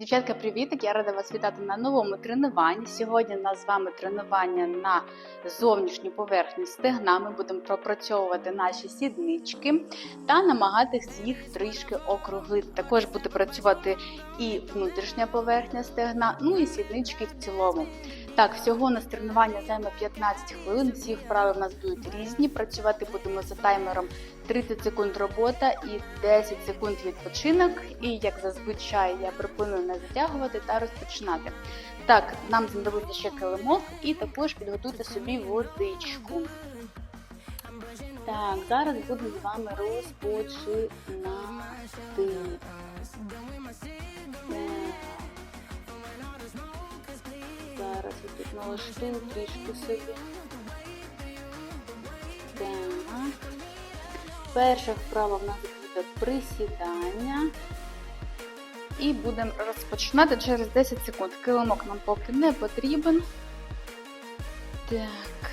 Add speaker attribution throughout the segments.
Speaker 1: Дівчатка, привіт! Я рада вас вітати на новому тренуванні. Сьогодні у нас з вами тренування на зовнішню поверхню стегна. Ми будемо пропрацьовувати наші сіднички та намагатись їх трішки округлити. Також буде працювати і внутрішня поверхня стегна, ну і сіднички в цілому. Так, всього у нас тренування займе 15 хвилин. Всі вправи в нас будуть різні. Працювати будемо за таймером 30 секунд робота і 10 секунд відпочинок. І як зазвичай я пропоную не затягувати та розпочинати. Так, нам знадобиться ще килимок і також підготуйте собі водичку. Так, зараз будемо з вами розпочинати. Зараз я тут налаштую трішки собі. Так. Перша вправа в нас буде присідання. І будемо розпочинати через 10 секунд. Килимок нам поки не потрібен. Так.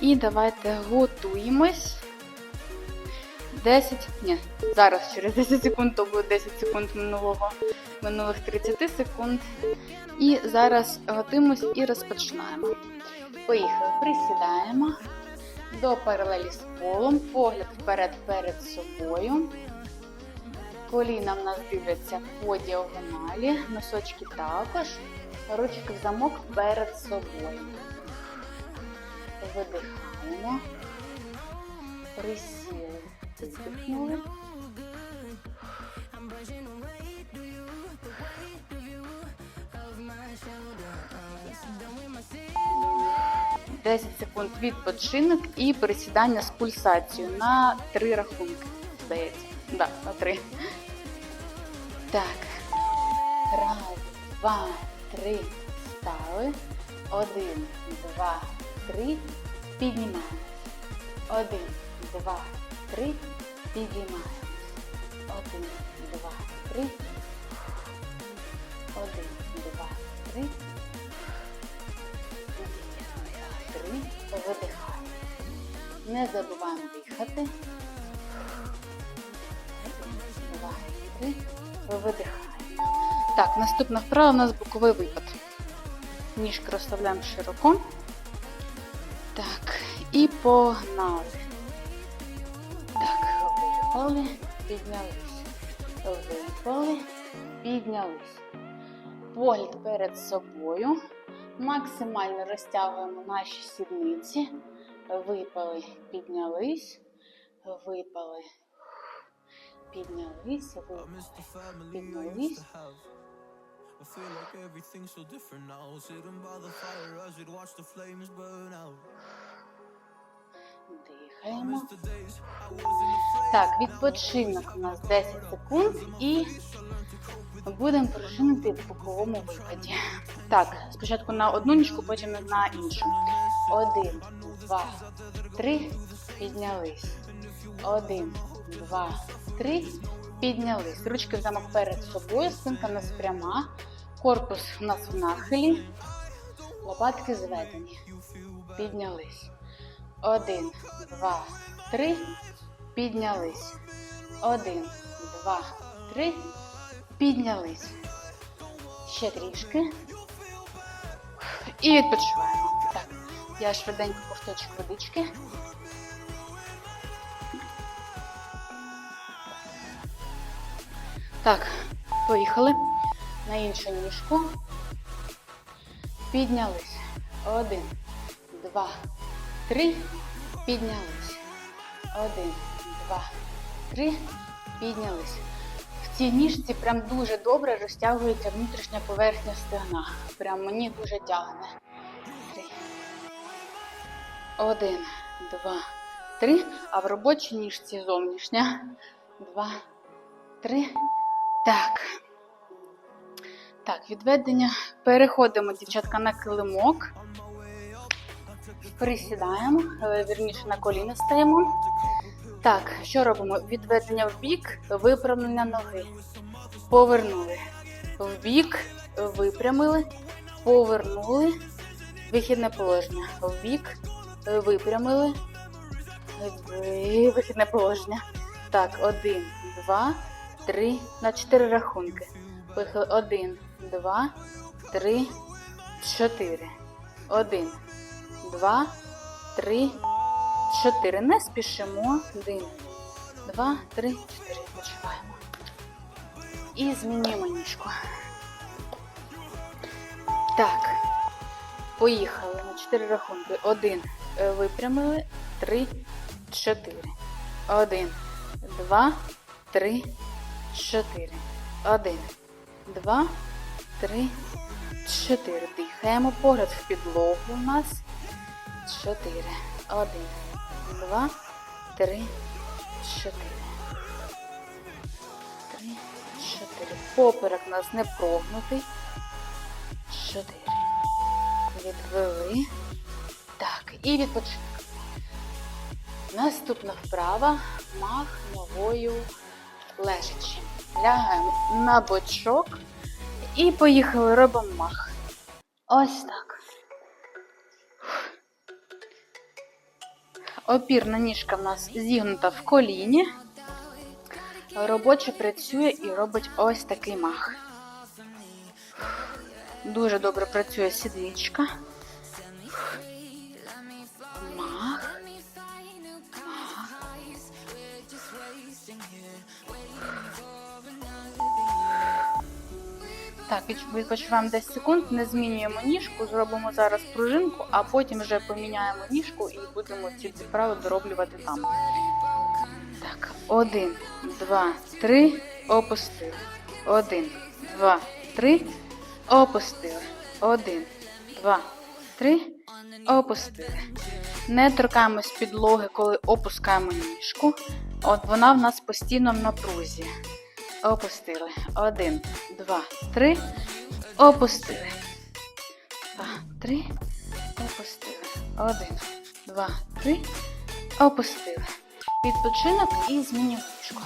Speaker 1: І давайте готуємось. 10, ні, зараз через 10 секунд, то буде 10 секунд минулого, минулих 30 секунд. І зараз готуємось і розпочинаємо. Поїхали, присідаємо до паралелі з полом, погляд вперед перед собою. Коліна в нас дивляться по діагоналі, носочки також, ручки в замок перед собою. Видихаємо, присіли, видихнули. Десять секунд відпочинок і присідання з пульсацією на три рахунки, здається. Да, на три. Так. Раз, два, три. Стали. Один, два, три. Піднімаємо. Один, два, три. Підіймаємо. Один, два, три. Один, два. Три. Не забуваємо дихати. Два. Видихаємо. Так, наступна вправа у нас боковий випад. Ніжки розставляємо широко. Так, і погнали. Так, випали, піднялись. Випали, піднялись. Погляд перед собою. Максимально розтягуємо наші сідниці. Випали, піднялись, випали, піднялись, випали, піднялись.
Speaker 2: I feel like everything's so different now. Sitting by the fire as we'd watch the flames burn out.
Speaker 1: Дихаємо. Так, відпочинок у нас 10 секунд і будемо пружинити в боковому випаді. Так, спочатку на одну ніжку, потім на іншу. Один, два, три, піднялись. Один, два, три, піднялись. Ручки в замок перед собою, спинка у нас пряма, корпус у нас в нахилі, лопатки зведені. Піднялись. Один, два, три, піднялись. Один, два, три, піднялись. Ще трішки. І відпочиваємо. Так, я швиденько ковточок водички. Так, поїхали. На іншу ніжку. Піднялись. Один, два, три. Піднялись. Один, два, три. Піднялись. В цій ніжці прям дуже добре розтягується внутрішня поверхня стегна. Прям мені дуже тягне. Один, два, три. А в робочій ніжці зовнішня. Два, три. Так. Так, відведення. Переходимо, дівчатка, на килимок. Присідаємо, е, вірніше на коліна стаємо. Так, що робимо? Відведення в бік, виправлення ноги. Повернули. В бік, випрямили, повернули. Вихідне положення. В бік, випрямили. Вихідне положення. Так, один, два, три, на чотири рахунки. Один, два, три, чотири. Один, два, три, чотири. Не спішимо. Один, два, три, чотири. Почуваємо. І змінюємо ніжку. Так. Поїхали на чотири рахунки. Один. Е, Випрямили. Три, чотири. Один, два, три, чотири. Один, два, три, чотири. Дихаємо. Погляд в підлогу у нас. Чотири. Один, два, три, чотири. Три, чотири. Поперек у нас не прогнутий. Чотири. Відвели. Так, і відпочинок. Наступна вправа мах ногою лежачи. Лягаємо на бочок і поїхали, робимо мах. Ось так. Опірна ніжка в нас зігнута в коліні. Робоча працює і робить ось такий мах. Дуже добре працює сідничка. Так, відпочиваємо 10 секунд, не змінюємо ніжку, зробимо зараз пружинку, а потім вже поміняємо ніжку і будемо ці вправи дороблювати там. Так, один, два, три, опустили. Один, два, три, опустили. Один, два, три, опустили. Не торкаємось підлоги, коли опускаємо ніжку. От вона в нас постійно в напрузі. Опустили. Один, два, три. Опустили. Два, три. Опустили. Один, два, три. Опустили. Відпочинок і змінюємо ніжку.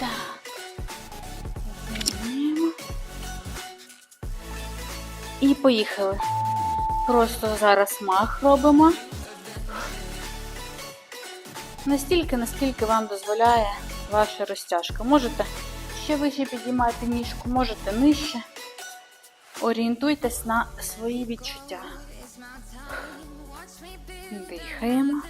Speaker 1: Так. Змінюємо. І поїхали. Просто зараз мах робимо. Настільки, наскільки вам дозволяє ваша розтяжка. Можете ще вище підіймати ніжку, можете нижче. Орієнтуйтесь на свої відчуття. Дихаємо.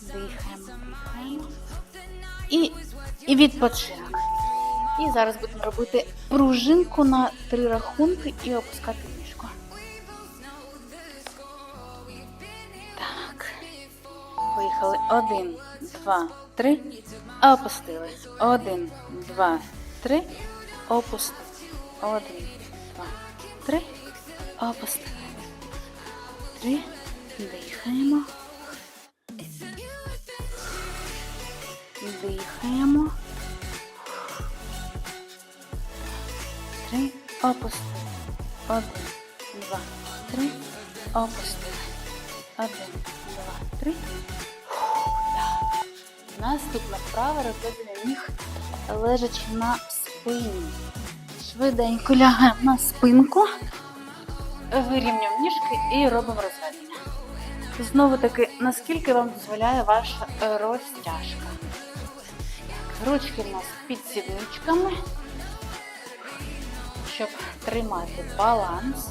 Speaker 1: Дихаємо. І, і відпочинок. І зараз будемо робити пружинку на три рахунки і опускати Один, два, три. Опустили. Один, два, три. Опустили. Один, два, три. Опустили. Три. Дихаємо. Дихаємо. Три. Опустили. Один, два, три. Опустили. Один, два, три. Наступна вправа розведення ніг лежачи на спині. Швиденько лягаємо на спинку, вирівнюємо ніжки і робимо розведення. Знову таки, наскільки вам дозволяє ваша розтяжка. Ручки в нас під сідничками, щоб тримати баланс.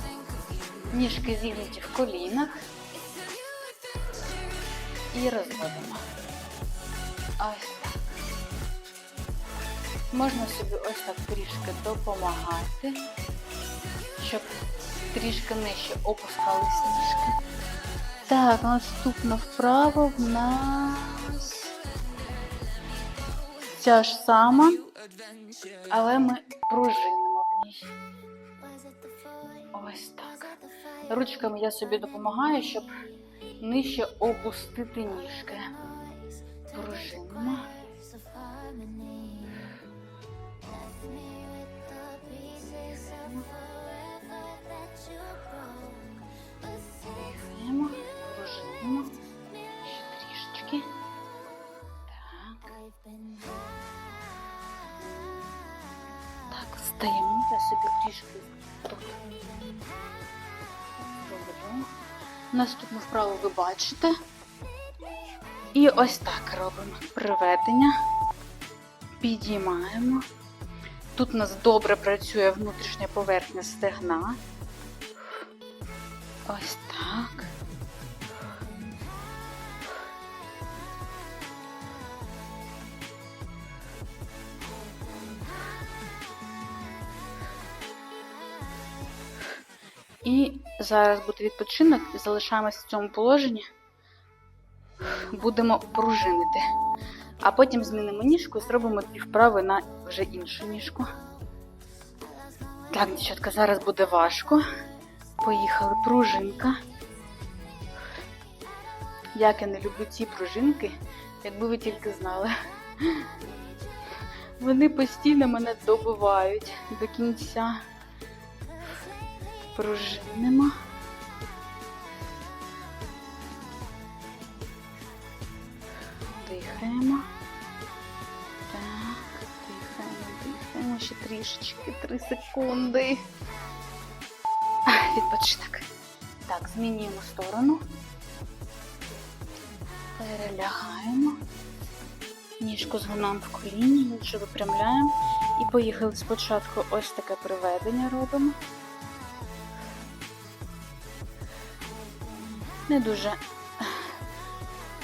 Speaker 1: Ніжки зігнуті в колінах. І розводимо. Ось. Можна собі ось так трішки допомагати, щоб трішки нижче опускались ніжки. Так, наступна вправа в нас ця ж сама, але ми пружинимо в ній. Ось так. Ручками я собі допомагаю, щоб нижче опустити ніжки. Трішечки. Так. Так. Я собі трішки тут проведу. Наступну вправу ви бачите. І ось так робимо приведення. Підіймаємо. Тут у нас добре працює внутрішня поверхня стегна. Ось так. І зараз буде відпочинок, і залишаємося в цьому положенні. Будемо пружинити. А потім змінимо ніжку і зробимо дві вправи на вже іншу ніжку. Так, дівчатка, зараз буде важко. Поїхали пружинка. Як я не люблю ці пружинки, якби ви тільки знали. Вони постійно мене добивають до кінця. Пружинимо. Дихаємо. Так, дихаємо, дихаємо ще трішечки, три секунди. А, Відпочинок. Так, змінюємо сторону. Перелягаємо. Ніжку згинаємо в коліні, іншу випрямляємо. І поїхали спочатку ось таке приведення робимо. Не дуже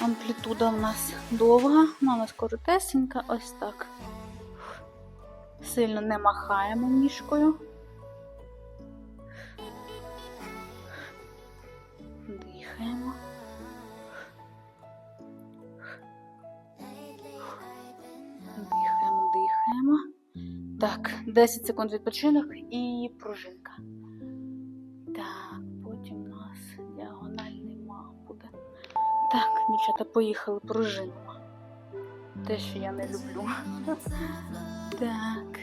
Speaker 1: амплітуда у нас довга, вона у нас коротесенька, ось так. Сильно не махаємо ніжкою. Дихаємо. Дихаємо, дихаємо. Так, 10 секунд відпочинок і пружинка. Дівчата, поїхали пружинимо. Те, що я не люблю. Так.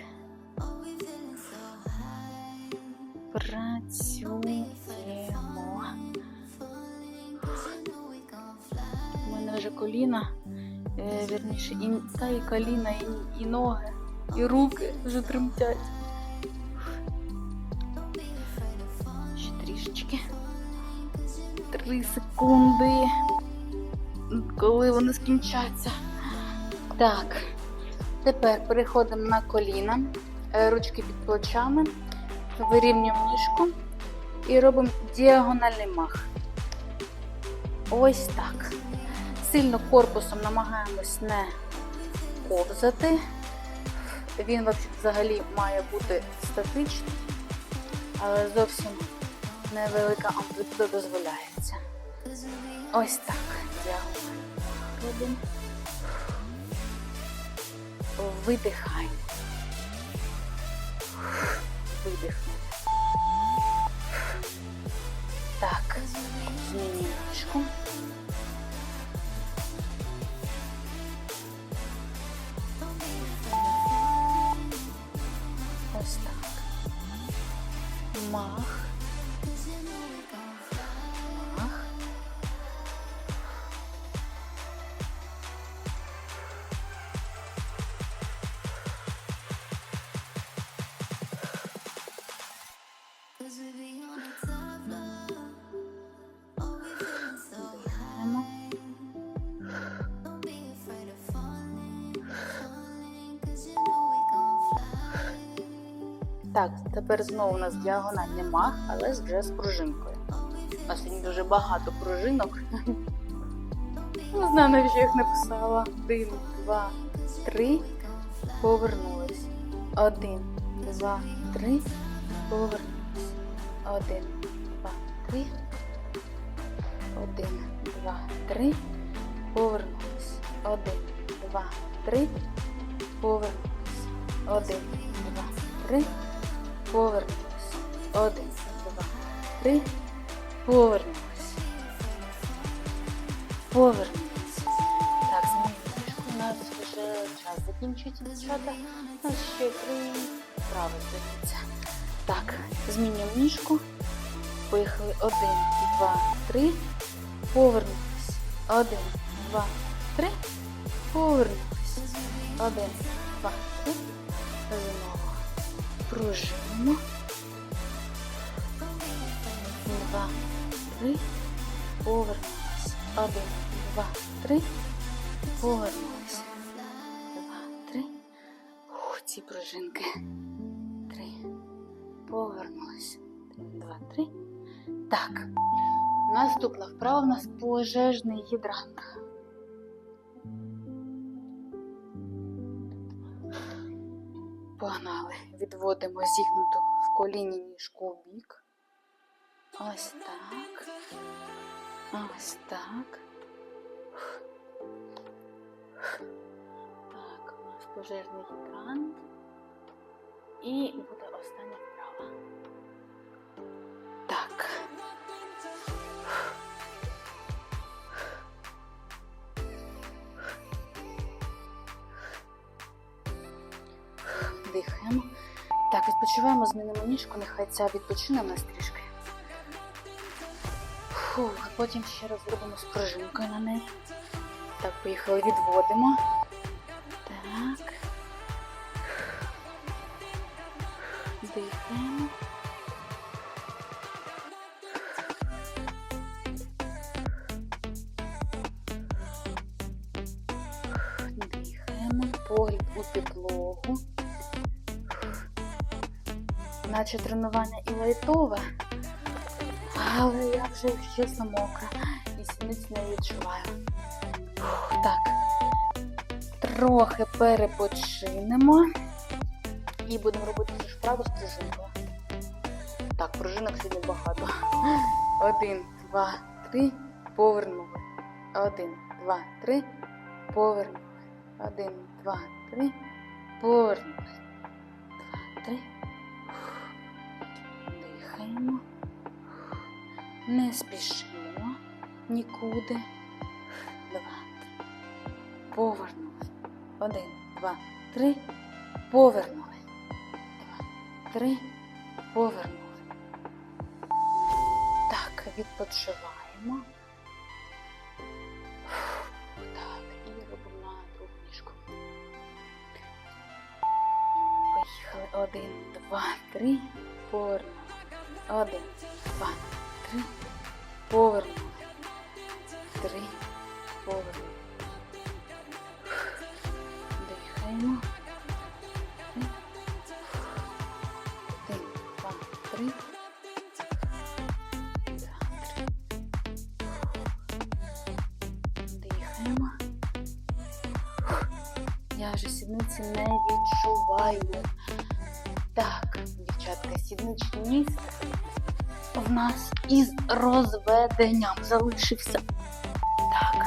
Speaker 1: Працюємо. У мене вже коліна, е, вірніше, і, та і коліна, і, і ноги, і руки вже тремтять. Ще трішечки. Три секунди. Коли вони скінчаться. Так. Тепер переходимо на коліна, Е, ручки під плечами, вирівнюємо ніжку і робимо діагональний мах. Ось так. Сильно корпусом намагаємось не ковзати. Він взагалі має бути статичний, але зовсім невелика амплітуда дозволяється. Ось так. Діагональ. Робимо. Видихаємо. Видихнули. Так, змінюємо ніжку. Ось так. Мах. Так, тепер знову у нас діагональний мах, але вже з пружинкою. У нас сьогодні дуже багато пружинок. Не знаю, навіщо я їх написала. Один, два, три. Повернулись. Один, два, три. Повернулись. Один, два, три. Один, два, три. Повернулись. Один, два, три. Повернулись. Один, два, три. Повернулись. Один, два, три. Повернулись. Повернулись. Так, змінюємо. У нас вже час закінчується, дівчата. У нас ще три вправи здається. Так, змінюємо ніжку. Поїхали. Один, два, три. Повернулись. Один, два, три. Повернулись. Один, два, три. Знову пружинимо. Два, три. Повернулись. Один, два, три. Повернулись. Два, три. Ух, ці пружинки. Три. Повернулись. Два, три. Так. Наступна вправа у нас пожежний гідрант. Погнали. Відводимо зігнуту в коліні ніжку в бік. Ось так. Ось так. Так, у нас пожежний екран. І буде остання відпочиваємо, змінимо ніжку, нехай ця відпочине в нас трішки. Фу, а потім ще раз зробимо з пружинкою на неї. Так, поїхали, відводимо. Так. Дихаємо. Наче тренування і лайтове. Але я вже чесно мокра і сідниць не відчуваю. Фух, Так. Трохи перепочинемо. І будемо робити цю вправу з пружинкою. Так, пружинок сьогодні багато. Один, два, три, повернули. Один, два, три, повернули. Один, два, три, повернули. Дихаємо. Не спішимо нікуди. Два, три. Повернули. Один, два, три. Повернули. Два, три. Повернули. Так, відпочиваємо. Так, і робимо на другу ніжку. Поїхали. Один, два, три. Повернули. Один, два, три. Повернули. Три. Повернули. Дихаємо. Один. Два, три. Дихаємо. Я вже сідниці не відчуваю. Так, дівчатка, сідничний місце в нас із розведенням залишився. Так.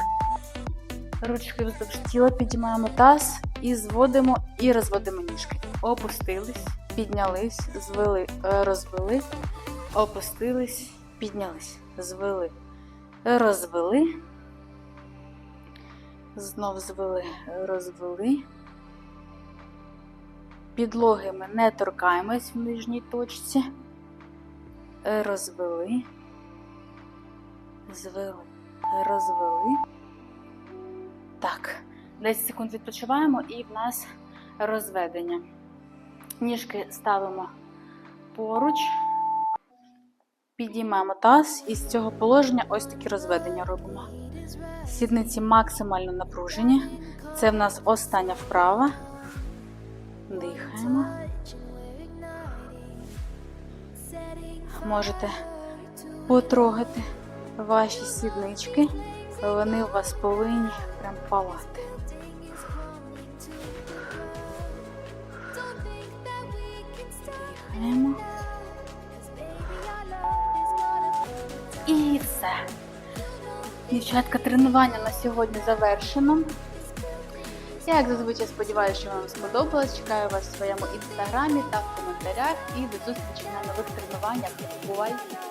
Speaker 1: Ручки вздовж тіла підіймаємо таз і зводимо і розводимо ніжки. Опустились, піднялись, звели, е, розвели, опустились, піднялись, звели, розвели. Знов звели, розвели. Підлоги ми не торкаємось в нижній точці. Розвели. Звели. Розвели. Так. 10 секунд відпочиваємо і в нас розведення. Ніжки ставимо поруч. Підіймаємо таз і з цього положення ось такі розведення робимо. Сідниці максимально напружені. Це в нас остання вправа. Дихаємо. Можете потрогати ваші сіднички. Вони у вас повинні прям палати. Дихаємо. І все. Дівчатка, тренування на сьогодні завершено. Я, як зазвичай, сподіваюся, що вам сподобалось. Чекаю вас в своєму інстаграмі та в коментарях. І до зустрічі на нових тренуваннях. Бувайте!